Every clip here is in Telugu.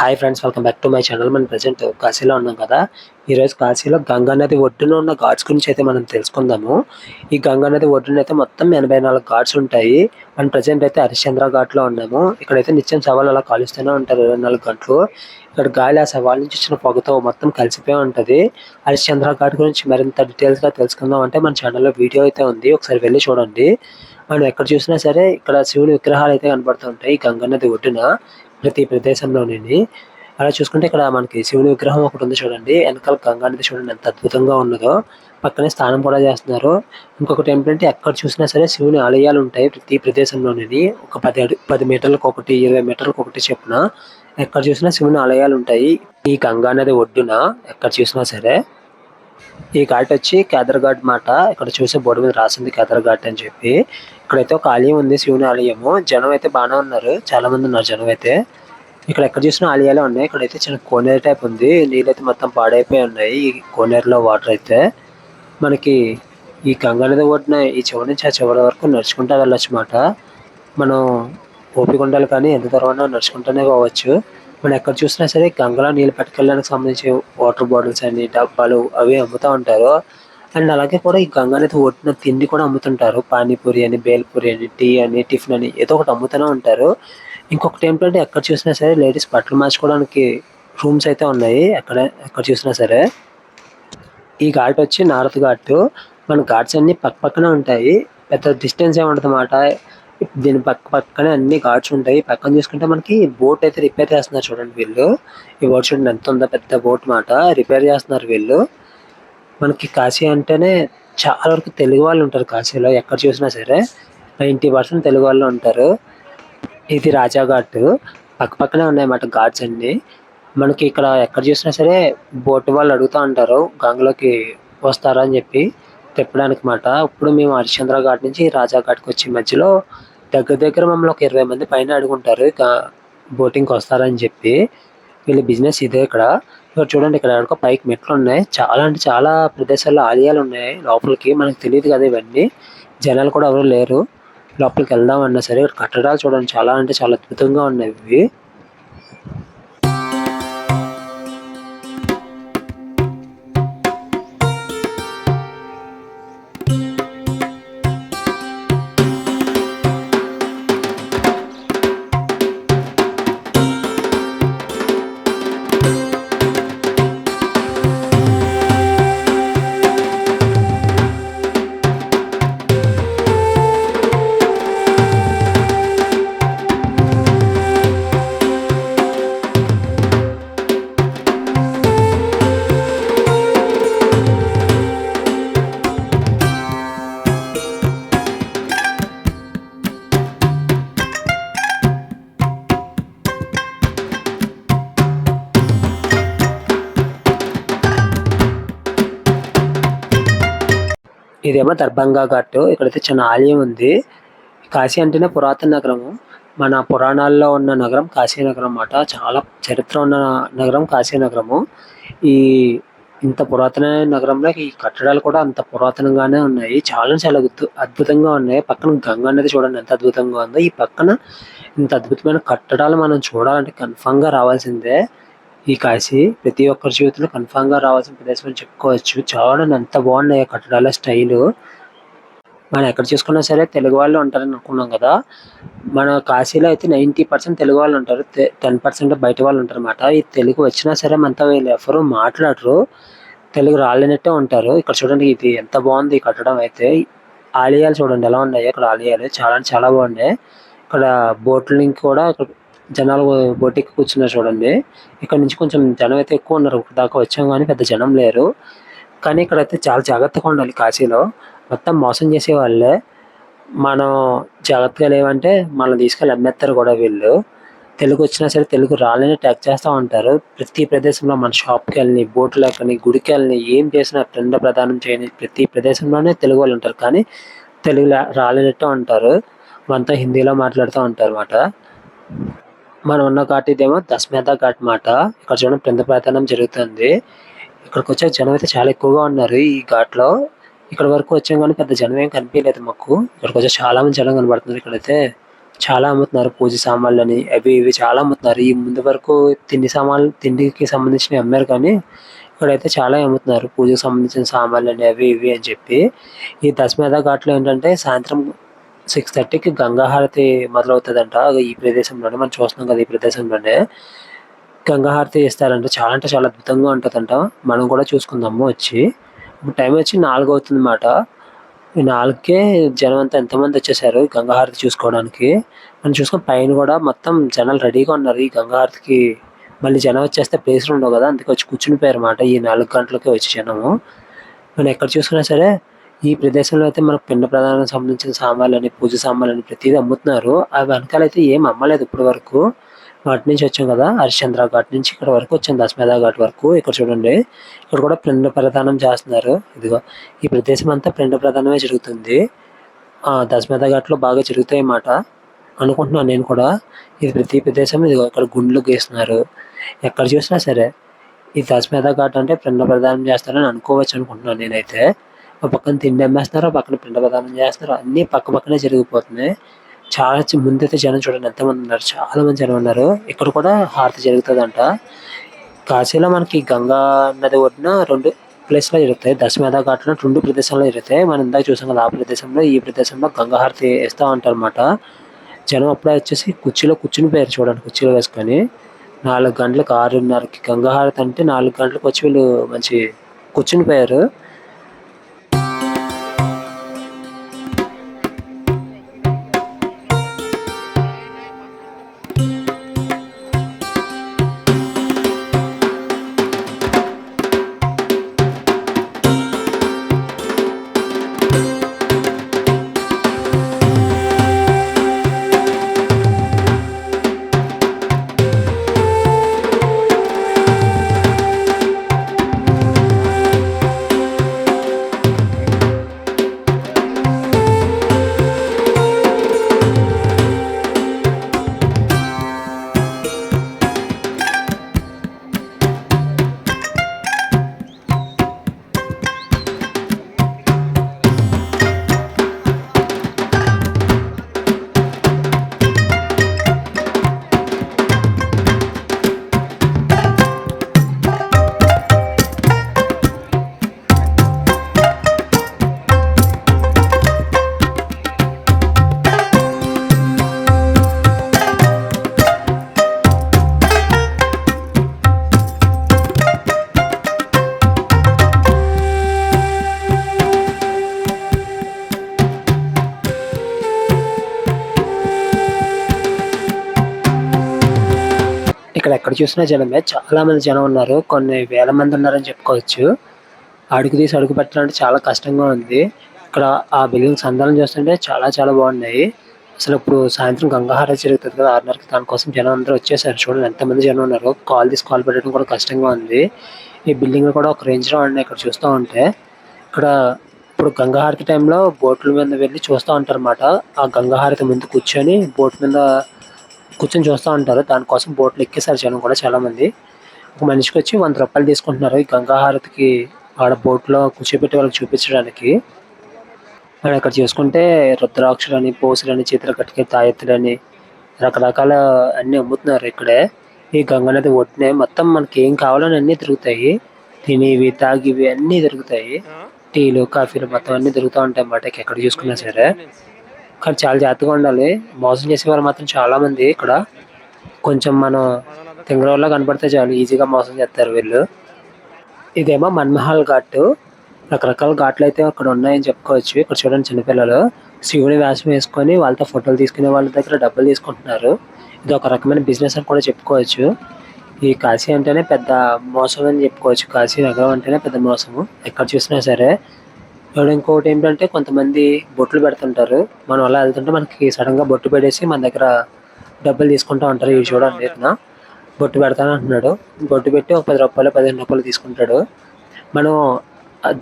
Hi friends welcome back to my channel మనం ప్రజెంట్ కాశీలో ఉన్నాం కదా. ఈరోజు కాశీలో గంగా నది ఒడ్డున ఉన్న ఘాట్స్ గురించి అయితే మనం తెలుసుకుందాము. ఈ గంగా నది ఒడ్డున అయితే మొత్తం ఎనభై నాలుగు ఘాట్స్ ఉంటాయి. మనం ప్రజెంట్ అయితే హరిశ్చంద్ర ఘాట్లో ఉన్నాము. ఇక్కడైతే నిత్యం సవాలు అలా కాలుస్తూనే ఉంటారు ఇరవై నాలుగు గంటలు ఇక్కడ గాలి ఆ సవాల్ నుంచి వచ్చిన పొగతో మొత్తం కలిసిపోయి ఉంటుంది. హరిశ్చంద్ర ఘాట్ గురించి మరింత డీటెయిల్స్గా తెలుసుకుందాం అంటే మన ఛానల్లో వీడియో అయితే ఉంది. ఒకసారి వెళ్ళి చూడండి. మనం ఎక్కడ చూసినా సరే ఇక్కడ శివుని విగ్రహాలు అయితే కనబడుతూ ఉంటాయి ఈ గంగా నది ఒడ్డున. ప్రతి ప్రదేశంలోని అలా చూసుకుంటే ఇక్కడ మనకి శివుని విగ్రహం ఒకటి ఉంది చూడండి. వెనకాల గంగా నది చూడండి ఎంత అద్భుతంగా ఉన్నదో. పక్కనే స్నానం కూడా చేస్తున్నారు. ఇంకొకటి ఏంటంటే ఎక్కడ చూసినా సరే శివుని ఆలయాలు ఉంటాయి ప్రతి ప్రదేశంలోని ఒక పది పది మీటర్లకు ఒకటి ఇరవై మీటర్లకు ఒకటి చెప్పున ఎక్కడ చూసినా శివుని ఆలయాలు ఉంటాయి. ఈ గంగా నది ఒడ్డున ఎక్కడ చూసినా సరే. ఈ ఘాట్ వచ్చి కేదర్ఘాట్ మాట. ఇక్కడ చూసే బోర్డు మీద రాసింది కేదర్ఘాట్ అని చెప్పి. ఇక్కడైతే ఒక ఆలయం ఉంది శివుని ఆలయము. జనం అయితే బాగానే ఉన్నారు. చాలా మంది ఉన్నారు జనం అయితే. ఇక్కడ ఎక్కడ చూసినా ఆలయాలే ఉన్నాయి. ఇక్కడైతే చిన్న కోనేరు టైప్ ఉంది. నీళ్ళైతే మొత్తం పాడైపోయి ఉన్నాయి. ఈ కోనేరులో వాటర్ అయితే. మనకి ఈ గంగా నది ఒడ్డున ఈ చివరి నుంచి ఆ చివరి వరకు నడుచుకుంటూ వెళ్ళొచ్చు మాట మనం ఓపిక ఉండాలి కానీ ఎంత దూరమైనా నడుచుకుంటూనే పోవచ్చు. మనం ఎక్కడ చూసినా సరే గంగలో నీళ్ళు పట్టుకెళ్ళడానికి సంబంధించి వాటర్ బాటిల్స్ అని డబ్బాలు అవి అమ్ముతూ ఉంటారు. అండ్ అలాగే కూడా ఈ గంగానది ఒట్టిన ఒడ్డున తిండి కూడా అమ్ముతుంటారు. పానీపూరి అని బేల్పూరి అని టీ అని టిఫిన్ అని ఏదో ఒకటి అమ్ముతూనే ఉంటారు. ఇంకొకటి ఏంటంటే ఎక్కడ చూసినా సరే లేడీస్ బట్టలు మార్చుకోవడానికి రూమ్స్ అయితే ఉన్నాయి. ఎక్కడ ఎక్కడ చూసినా సరే. ఈ ఘాట్ వచ్చి నారత్ ఘాట్. మన ఘాట్స్ అన్ని పక్క పక్కనే ఉంటాయి. పెద్ద డిస్టెన్స్ ఏముంటుంది అన్నమాట దీని పక్క పక్కనే అన్ని ఘాట్స్ ఉంటాయి. పక్కన చూసుకుంటే మనకి బోట్ అయితే రిపేర్ చేస్తున్నారు చూడండి వీళ్ళు. ఈ బోట్ చూడండి ఎంత ఉందో పెద్ద బోట్ మాట రిపేర్ చేస్తున్నారు వీళ్ళు. మనకి కాశీ అంటేనే చాలా వరకు తెలుగు వాళ్ళు ఉంటారు కాశీలో ఎక్కడ చూసినా సరే. నైంటీ పర్సెంట్ తెలుగు వాళ్ళు ఉంటారు. ఇది రాజా ఘాట్. పక్క పక్కనే ఉన్నాయన్నమాట ఘాట్స్ అన్ని. మనకి ఇక్కడ ఎక్కడ చూసినా సరే బోట్ వాళ్ళు అడుగుతూ ఉంటారు గంగలోకి వస్తారా అని చెప్పి తిప్పడానికి మాట. ఇప్పుడు మేము హరిశ్చంద్ర ఘాట్ నుంచి రాజా ఘాట్కి వచ్చే మధ్యలో దగ్గర దగ్గర మమ్మల్ని ఒక ఇరవై మంది పైన అడుగుంటారు ఇక బోటింగ్కి వస్తారని చెప్పి. వీళ్ళ బిజినెస్ ఇదే ఇక్కడ. ఇక్కడ చూడండి ఇక్కడ ఎక్కడికో పైకి మెట్లు ఉన్నాయి. చాలా అంటే చాలా ప్రదేశాల్లో ఆలయాలు ఉన్నాయి. లోపలికి మనకు తెలియదు కదా ఇవన్నీ. జనాలు కూడా ఎవరు లేరు. లోపలికి వెళ్దాం అన్నా సరే ఇక్కడ కట్టడాలు చూడండి. చాలా అంటే చాలా అద్భుతంగా ఉన్నాయి ఇవి. ఇదేమో దర్భంగా ఘాట్. ఇక్కడైతే చిన్న ఆలయం ఉంది. కాశీ అంటేనే పురాతన నగరము మన పురాణాల్లో ఉన్న నగరం కాశీ నగరం అన్నమాట. చాలా చరిత్ర ఉన్న నగరం కాశీ నగరము. ఈ ఇంత పురాతన నగరంలో ఈ కట్టడాలు కూడా అంత పురాతనంగానే ఉన్నాయి. చాలా చాలా అద్భుతంగా ఉన్నాయి. పక్కన గంగా అనేది చూడండి ఎంత అద్భుతంగా ఉందో. ఈ పక్కన ఇంత అద్భుతమైన కట్టడాలు మనం చూడాలంటే కన్ఫామ్గా రావాల్సిందే. ఈ కాశీ ప్రతి ఒక్కరి జీవితంలో కన్ఫామ్గా రావాల్సిన ప్రదేశం అని చెప్పుకోవచ్చు. చూడండి ఎంత బాగున్నాయి ఆ కట్టడాల స్టైల్. మనం ఎక్కడ చూసుకున్నా సరే తెలుగు వాళ్ళు ఉంటారని అనుకున్నాం కదా. మన కాశీలో అయితే నైంటీ పర్సెంట్ తెలుగు వాళ్ళు ఉంటారు. టెన్ పర్సెంట్ బయట వాళ్ళు ఉంటారు అన్నమాట ఈ తెలుగు వచ్చినా సరే మనతో వీళ్ళు ఎవరు మాట్లాడరు. తెలుగు రాలేనట్టే ఉంటారు. ఇక్కడ చూడండి ఇది ఎంత బాగుంది ఈ కట్టడం అయితే. ఆలయాలు చూడండి ఎలా ఉన్నాయి ఇక్కడ ఆలయాలు చాలా అంటే చాలా బాగున్నాయి. ఇక్కడ బోట్లింగ్ కూడా ఇక్కడ జనాలు బోట్ ఎక్కి కూర్చున్నారు చూడండి. ఇక్కడ నుంచి కొంచెం జనం అయితే ఎక్కువ ఉన్నారు దాకా వచ్చాం కానీ పెద్ద జనం లేరు. కానీ ఇక్కడైతే చాలా జాగ్రత్తగా ఉండాలి కాశీలో. మొత్తం మోసం చేసే వాళ్ళే. మనం జాగ్రత్తగా లేవంటే మనం తీసుకెళ్ళి అమ్మేస్తారు కూడా వీళ్ళు. తెలుగు వచ్చినా సరే తెలుగు రాలేని ట్యాగ్ చేస్తూ ఉంటారు. ప్రతి ప్రదేశంలో మన షాప్కి వెళ్ళి బోట్లు లెక్కని గుడికి వెళ్ళని ఏం చేసినా ప్రిండ ప్రదానం చేయని ప్రతి ప్రదేశంలోనే తెలుగు వాళ్ళు ఉంటారు. కానీ తెలుగు రాలేనట్టు ఉంటారు. మనతో హిందీలో మాట్లాడుతూ ఉంటారు అన్నమాట. మనం ఉన్న ఘాట్ ఇదేమో దస్మేధ ఘాట్ మాట. ఇక్కడ చూడండి ప్రింద ప్రదానం జరుగుతుంది. ఇక్కడికి వచ్చే జనం అయితే చాలా ఎక్కువగా ఉన్నారు ఈ ఘాట్లో. ఇక్కడ వరకు వచ్చాం కానీ పెద్ద జనం ఏం కనిపించలేదు మాకు. ఇక్కడికి వచ్చే చాలా మంది జనం కనబడుతున్నారు ఇక్కడైతే. చాలా అమ్ముతున్నారు పూజ సామాన్లని అవి ఇవి చాలా అమ్ముతున్నారు. ఈ ముందు వరకు తిండి సామాన్లు తిండికి సంబంధించినవి అమ్మారు కానీ ఇక్కడైతే చాలా అమ్ముతున్నారు. పూజకు సంబంధించిన సామాన్లని అవి ఇవి అని చెప్పి. ఈ దశమేధ ఘాట్లో ఏంటంటే సాయంత్రం సిక్స్ థర్టీకి గంగాహారతి మొదలవుతుందంట. ఈ ప్రదేశంలోనే మనం చూస్తున్నాం కదా ఈ ప్రదేశంలోనే. గంగాహారతి ఇస్తారంట చాలా అంటే చాలా అద్భుతంగా ఉంటుందంట. మనం కూడా చూసుకుందాము వచ్చి. టైం వచ్చి నాలుగు అవుతుంది అన్నమాట ఈ నాలుగుకే జనం అంతా ఎంతమంది వచ్చేసారు ఈ చూసుకోవడానికి? మనం చూసుకుని పైన కూడా మొత్తం జనాలు రెడీగా ఉన్నారు. ఈ గంగాహారతికి మళ్ళీ జనం వచ్చేస్తే ప్లేస్లు ఉండవు కదా అందుకే వచ్చి కూర్చుని పోయారు అన్నమాట ఈ నాలుగు గంటలకే వచ్చి జనము. మనం ఎక్కడ చూసుకున్నా సరే ఈ ప్రదేశంలో అయితే మనకు పిండ ప్రధానానికి సంబంధించిన సామాన్లని పూజ సామాన్లని ప్రతిదీ అమ్ముతున్నారు. ఆ వెనకాల అయితే ఏం అమ్మలేదు ఇప్పటి వరకు. వాటి నుంచి వచ్చాం కదా హరిశ్చంద్ర ఘాట్ నుంచి ఇక్కడ వరకు వచ్చాం దశమేధ ఘాట్ వరకు. ఇక్కడ చూడండి ఇక్కడ కూడా పిండ ప్రధానం చేస్తున్నారు. ఇదిగో ఈ ప్రదేశం అంతా పిండ ప్రధానమే జరుగుతుంది. ఆ దశమేధ ఘాట్లో బాగా జరుగుతాయి అన్నమాట. అనుకుంటున్నాను నేను కూడా. ఇది ప్రతి ప్రదేశం ఇదిగో ఇక్కడ గుండ్లు గీస్తున్నారు. ఎక్కడ చూసినా సరే ఈ దశమేధ ఘాట్ అంటే పిండ ప్రదానం చేస్తారని అనుకోవచ్చు అనుకుంటున్నాను నేనైతే. ఒక పక్కన తిండి అమ్మేస్తున్నారు పక్కన పిండ ప్రదానం చేస్తున్నారు. అన్ని పక్క పక్కనే జరిగిపోతున్నాయి. చాలా ముందైతే జనం చూడండి ఎంతమంది ఉన్నారు. చాలా మంది జనం ఉన్నారు. ఇక్కడ కూడా హారతి జరుగుతుందంట. కాశీలో మనకి గంగా నది ఒడ్డున రెండు ప్లేస్లో జరుగుతాయి. దశమేధ ఘాట్లో రెండు ప్రదేశాల్లో జరుగుతాయి. మనం ఇందాక చూసాం కదా ఆ ప్రదేశంలో ఈ ప్రదేశంలో గంగా హారతి వేస్తూ ఉంటారు అనమాట జనం అప్పుడే వచ్చేసి కుర్చీలో కూర్చుని పోయారు చూడండి కుర్చీలో వేసుకొని. నాలుగు గంటలకు ఆరున్నరకి గంగా హారతి అంటే నాలుగు గంటలకు వచ్చి వీళ్ళు మంచి కూర్చుని పోయారు. ఎక్కడ చూసినా జనమే. చాలా మంది జనం ఉన్నారు. కొన్ని వేల మంది ఉన్నారని చెప్పుకోవచ్చు. అడుగు తీసి అడుగు పెట్టాలంటే చాలా కష్టంగా ఉంది. ఇక్కడ ఆ బిల్డింగ్స్ అందాలను చూస్తుంటే చాలా చాలా బాగున్నాయి. అసలు ఇప్పుడు సాయంత్రం గంగాహారతి జరుగుతుంది కదా ఆరున్నరకి. దానికోసం జనం అందరూ వచ్చేసారు చూడండి. ఎంతమంది జనం ఉన్నారు. కాల్ తీసి కాల్ పెట్టడం కూడా కష్టంగా ఉంది. ఈ బిల్డింగ్ కూడా ఒక రేంజ్లో ఉన్నాయి ఇక్కడ చూస్తూ ఉంటే. ఇక్కడ ఇప్పుడు గంగాహారతి టైంలో బోట్ల మీద వెళ్ళి చూస్తూ ఉంటారన్నమాట. ఆ గంగాహారతి ముందు కూర్చొని బోట్ మీద కూర్చొని చూస్తూ ఉంటారు. దానికోసం బోట్లు ఎక్కేసారు జనం కూడా చాలా మంది ఒక మనిషికి వచ్చి వంద రూపాయలు తీసుకుంటున్నారు. ఈ గంగా హారతికి ఆడ బోట్లో కూర్చోబెట్టి వాళ్ళకి చూపించడానికి. మనం ఇక్కడ చూసుకుంటే రుద్రాక్షలని పోసులని చిత్రకట్టికి తాయెత్తులని రకరకాల అన్ని అమ్ముతున్నారు ఇక్కడే. ఈ గంగా నది ఒడ్డునే మొత్తం మనకి ఏం కావాలని అన్ని దొరుకుతాయి తినేవి తాగివి అన్ని దొరుకుతాయి టీలు కాఫీలు మొత్తం అన్ని దొరుకుతూ ఉంటాయి అన్నమాట. ఎక్కడ చూసుకున్నా సరే. కానీ చాలా జాగ్రత్తగా ఉండాలి. మోసం చేసేవారు మాత్రం చాలా మంది ఇక్కడ. కొంచెం మనం తింగరవల్ల కనపడితే చాలు ఈజీగా మోసం చేస్తారు వీళ్ళు. ఇదేమో మన్మహల్ ఘాట్. రకరకాల ఘాట్లు అయితే అక్కడ ఉన్నాయని చెప్పుకోవచ్చు. ఇక్కడ చూడండి చిన్నపిల్లలు. శివుని వేషం వేసుకొని వాళ్ళతో ఫోటోలు తీసుకునే వాళ్ళ దగ్గర డబ్బులు తీసుకుంటున్నారు. ఇది ఒక రకమైన బిజినెస్ అని కూడా చెప్పుకోవచ్చు. ఈ కాశీ అంటేనే పెద్ద మోసం అని చెప్పుకోవచ్చు. కాశీ నగరం అంటేనే పెద్ద మోసము. ఎక్కడ చూసినా సరే. ఇక్కడ ఇంకోటి ఏంటంటే కొంతమంది బొట్లు పెడుతుంటారు. మనం అలా వెళ్తుంటే మనకి సడన్గా బొట్టు పెట్టేసి మన దగ్గర డబ్బులు తీసుకుంటా ఉంటారు. ఇవి చూడండి ఇతను బొట్టు పెడతాను అంటున్నాడు. బొట్టు పెట్టి ఒక పది రూపాయలు పదిహేను రూపాయలు తీసుకుంటాడు. మనం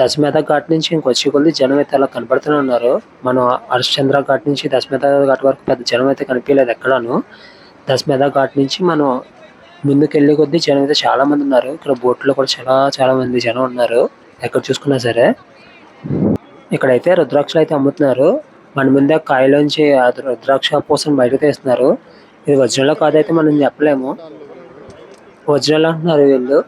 దశమేధ ఘాట్ నుంచి ఇంకొచ్చి కొద్ది జనం అయితే అలా కనపడుతూనే ఉన్నారు. మనం హరిశ్చంద్ర ఘాట్ నుంచి దశమేధ ఘాట్ వరకు పెద్ద జనం అయితే కనిపించలేదు ఎక్కడాను. దశమేధ ఘాట్ నుంచి మనం ముందుకెళ్ళే కొద్దీ జనం అయితే చాలా మంది ఉన్నారు. ఇక్కడ బోట్లో కూడా చాలా చాలా మంది జనం ఉన్నారు. ఎక్కడ చూసుకున్నా సరే. ఇక్కడైతే రుద్రాక్షలు అయితే అమ్ముతున్నారు. మన ముందే కాయలోంచి ఆ రుద్రాక్ష పూసని బయటకు తీస్తున్నారు. ఇది వజ్రంలో కాదైతే మనం చెప్పలేము. ఒరిజినల్ అంటున్నారు వీళ్ళు.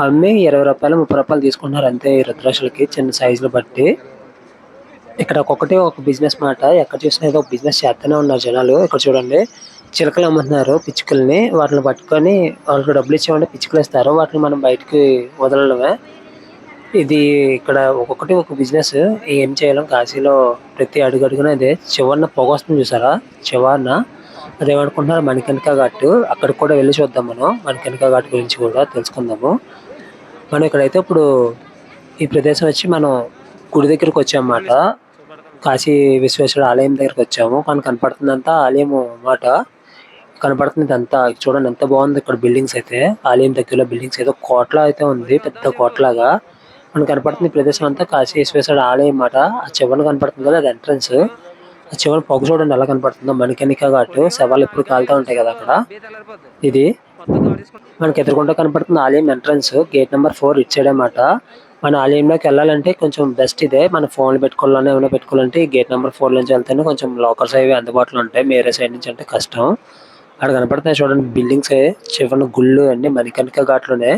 అమ్మి ఇరవై రూపాయలు ముప్పై రూపాయలు తీసుకుంటున్నారు అంతే ఈ రుద్రాక్షలకి చిన్న సైజులు బట్టి. ఇక్కడ ఒక్కొక్కటి ఒక బిజినెస్ మాట. ఎక్కడ చూసినా ఏదో బిజినెస్ చేస్తూనే ఉన్నారు జనాలు. ఇక్కడ చూడండి చిలకలు అమ్ముతున్నారు పిచ్చుకల్ని. వాటిని పట్టుకొని వాళ్ళకి డబ్బులు ఇచ్చామంటే పిచ్చుకలు ఇస్తారు. వాటిని మనం బయటికి వదలడమే. ఇది ఇక్కడ ఒక్కొక్కటి ఒక బిజినెస్ ఏం చేయాలి కాశీలో ప్రతి అడుగు అడుగున అదే చివరిన పొగ వస్తుంది చూసారా? చివరిన. అదేమనుకుంటున్నారు మణికణిక ఘాట్. అక్కడికి కూడా వెళ్ళి చూద్దాం మనం. మణికణిక ఘాట్ గురించి కూడా తెలుసుకుందాము. మనం ఇక్కడైతే ఇప్పుడు ఈ ప్రదేశం వచ్చి మనం గుడి దగ్గరకు వచ్చామన్నమాట. కాశీ విశ్వేశ్వర ఆలయం దగ్గరకు వచ్చాము. కానీ కనపడుతుందంతా ఆలయం అన్నమాట. కనపడుతుంది అంతా చూడండి ఎంత బాగుంది ఇక్కడ బిల్డింగ్స్ అయితే. ఆలయం దగ్గరలో బిల్డింగ్స్ ఏదో కోట్ల అయితే ఉంది. పెద్ద కోటలాగా. మనకు కనపడుతుంది ఈ ప్రదేశం అంతా కాశీ ఆలయం మాట ఆ చివరన కనపడుతుంది కదా అది ఎంట్రన్స్ ఆ చివరి పొగ చూడండి ఎలా కనపడుతుందో. మణికనిక ఘాటు శవాలు ఎప్పుడు కాలుతూ ఉంటాయి కదా అక్కడ. ఇది మనకి ఎదురుకుండా కనపడుతుంది ఆలయం entrance gate number four it side అన్నమాట. మన ఆలయంలోకి వెళ్ళాలంటే కొంచెం బెస్ట్ ఇదే. మన ఫోన్లు పెట్టుకోవాలన్నా ఏమైనా పెట్టుకోవాలంటే ఈ గేట్ నెంబర్ ఫోర్ నుంచి వెళ్తేనే కొంచెం లోకల్స్ అవి అందుబాటులో ఉంటాయి. మేరే సైడ్ నుంచి అంటే కష్టం. అక్కడ కనపడుతున్నాయి చూడండి బిల్డింగ్స్ చివరిన గుళ్ళు అన్ని మణికనిక ఘాట్లోనే.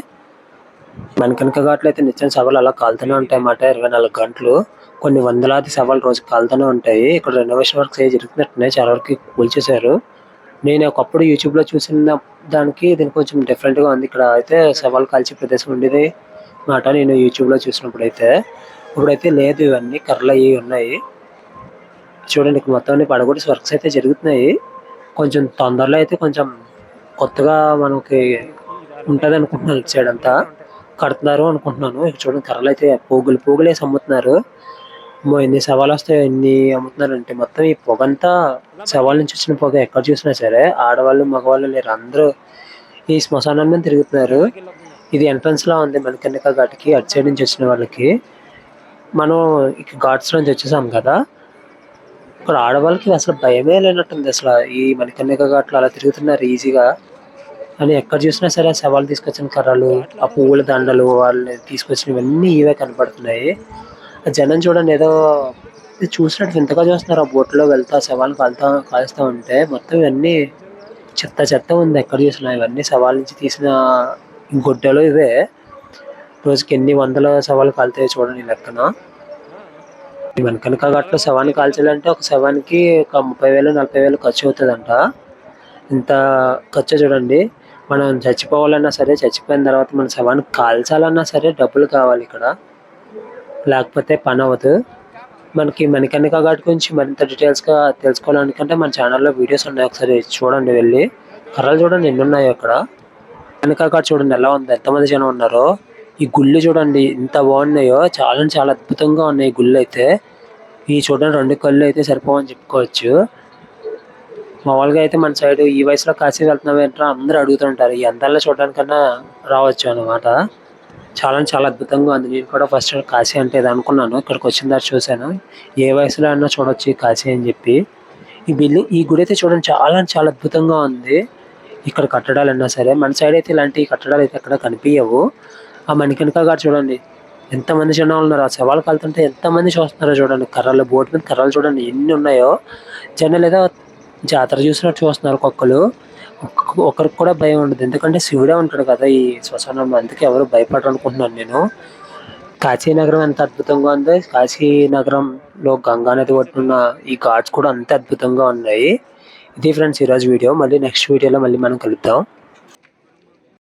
మణికణిక ఘాట్లో అయితే నిత్యం సవాలు అలా కాలుతూనే ఉంటాయి అన్నమాట. ఇరవై నాలుగు గంటలు. కొన్ని వందలాది సవాలు రోజు కాలుతూనే ఉంటాయి. ఇక్కడ రెనోవేషన్ వర్క్స్ ఏ జరుగుతున్నట్టున్నాయి చాలా వరకు కూల్చేశారు. నేను ఒకప్పుడు యూట్యూబ్లో చూసిన దానికి దీనికి కొంచెం డిఫరెంట్గా ఉంది. ఇక్కడ అయితే సవాల్ కాల్చే ప్రదేశం ఉండేది. మాట నేను యూట్యూబ్లో చూసినప్పుడు అయితే ఇప్పుడైతే లేదు ఇవన్నీ. కర్రలు అవి ఉన్నాయి. చూడండి ఇక్కడ మొత్తం అన్ని పడగొట్టి వర్క్స్ అయితే జరుగుతున్నాయి. కొంచెం తొందరలో అయితే కొంచెం కొత్తగా మనకి ఉంటుంది అనుకుంటున్నాను ఇటు సైడ్ అంతా. కడుతున్నారు అనుకుంటున్నాను. ఇక్కడ చూడండి కర్రలు అయితే పోగులు పోగులేసి అమ్ముతున్నారు ఎన్ని సవాలు వస్తాయో ఎన్ని అమ్ముతున్నారు అంటే మొత్తం ఈ పొగంతా సవాల్ నుంచి వచ్చిన పొగ ఎక్కడ చూసినా సరే ఆడవాళ్ళు మగవాళ్ళు లేరు. అందరూ ఈ శ్మశానం మీద తిరుగుతున్నారు. ఇది ఎంట్రన్స్ లా ఉంది మణికర్ణిక ఘాట్కి అటు సైడ్ నుంచి వచ్చిన వాళ్ళకి. మనం ఇక ఘాట్స్ నుంచి వచ్చేసాం కదా. ఇక్కడ ఆడవాళ్ళకి అసలు భయమే లేనట్టుంది అసలు. ఈ మణికర్ణిక ఘాట్లో అలా తిరుగుతున్నారు ఈజీగా అని ఎక్కడ చూసినా సరే ఆ శవాలు తీసుకొచ్చిన కర్రలు ఆ పువ్వుల దండలు వాళ్ళు తీసుకొచ్చినవన్నీ ఇవే కనపడుతున్నాయి. ఆ జనం చూడండి ఏదో చూసినట్టు ఇంతగా చూస్తున్నారు. ఆ బోట్లో వెళ్తా శవాలు కలుతా కాలుస్తూ ఉంటే మొత్తం ఇవన్నీ చెత్త చెత్త ఉంది. ఎక్కడ చూసినా ఇవన్నీ శవాల నుంచి తీసిన గుడ్డలు ఇవే. రోజుకి ఎన్ని వందల శవాలు కాలుతాయో చూడండి లెక్కన. వెనకనక ఘాట్లో శవాన్ని కాల్చాలంటే ఒక శవానికి ఒక ముప్పై వేలు నలభై వేలు ఖర్చు అవుతుందంట. ఇంత ఖర్చు చూడండి. మనం చచ్చిపోవాలన్నా సరే చచ్చిపోయిన తర్వాత మన శవాన్ని కాల్చాలన్నా సరే డబ్బులు కావాలి ఇక్కడ. లేకపోతే పని అవ్వదు. మనకి మణికర్ణిక ఘాట్ గురించి మరింత డీటెయిల్స్గా తెలుసుకోవాలనుకుంటే మన ఛానల్లో వీడియోస్ ఉన్నాయి. ఒకసారి చూడండి వెళ్ళి. కర్రలు చూడండి ఎన్ని ఉన్నాయో అక్కడ. కర్ణిక ఘాట్ చూడండి ఎలా ఉంది? ఎంతమంది జనం ఉన్నారో. ఈ గుళ్ళు చూడండి ఎంత బాగున్నాయో. చాలా అంటే చాలా అద్భుతంగా ఉన్నాయి ఈ గుళ్ళు అయితే. ఈ చూడండి రెండు కళ్ళు అయితే సరిపోవని చెప్పుకోవచ్చు. మామూలుగా అయితే మన సైడ్ ఈ వయసులో కాశీ వెళ్తున్నాం ఏంట్రా అందరూ అడుగుతుంటారు ఈ అందాల్లో చూడడానికన్నా రావచ్చు అనమాట చాలా చాలా అద్భుతంగా ఉంది. నేను కూడా ఫస్ట్ కాశీ అంటే ఇది అనుకున్నాను. ఇక్కడికి వచ్చిన తర్వాత చూశాను. ఏ వయసులో అయినా చూడొచ్చు ఈ కాశీ అని చెప్పి. ఈ బిల్డింగ్ ఈ గుడి అయితే చూడండి చాలా చాలా అద్భుతంగా ఉంది. ఇక్కడ కట్టడాలు అన్నా సరే మన సైడ్ అయితే ఇలాంటి కట్టడాలు అయితే ఎక్కడ కనిపించవు ఆ మణికణిక గారు చూడండి ఎంతమంది జనాలు ఉన్నారు? ఆ శవాలు వెళ్తుంటే ఎంతమంది చూస్తున్నారో చూడండి. కర్రలు బోట్ మీద కర్రలు చూడండి ఎన్ని ఉన్నాయో. జనాలు ఏదో జాతర చూసినట్టు చూస్తున్నారు కుక్కలు. ఒకరికి కూడా భయం ఉండదు. ఎందుకంటే శివుడే ఉంటాడు కదా ఈ శ్మశానంలో. అందుకే ఎవరు భయపడరు అనుకుంటున్నాను నేను. కాశీ నగరం ఎంత అద్భుతంగా ఉందో కాశీ నగరంలో గంగా నది ఒడ్డున్న ఈ ఘాట్స్ కూడా అంతే అద్భుతంగా ఉన్నాయి. ఇది ఫ్రెండ్స్ ఈరోజు వీడియో. మళ్ళీ నెక్స్ట్ వీడియోలో మళ్ళీ మనం కలుద్దాం.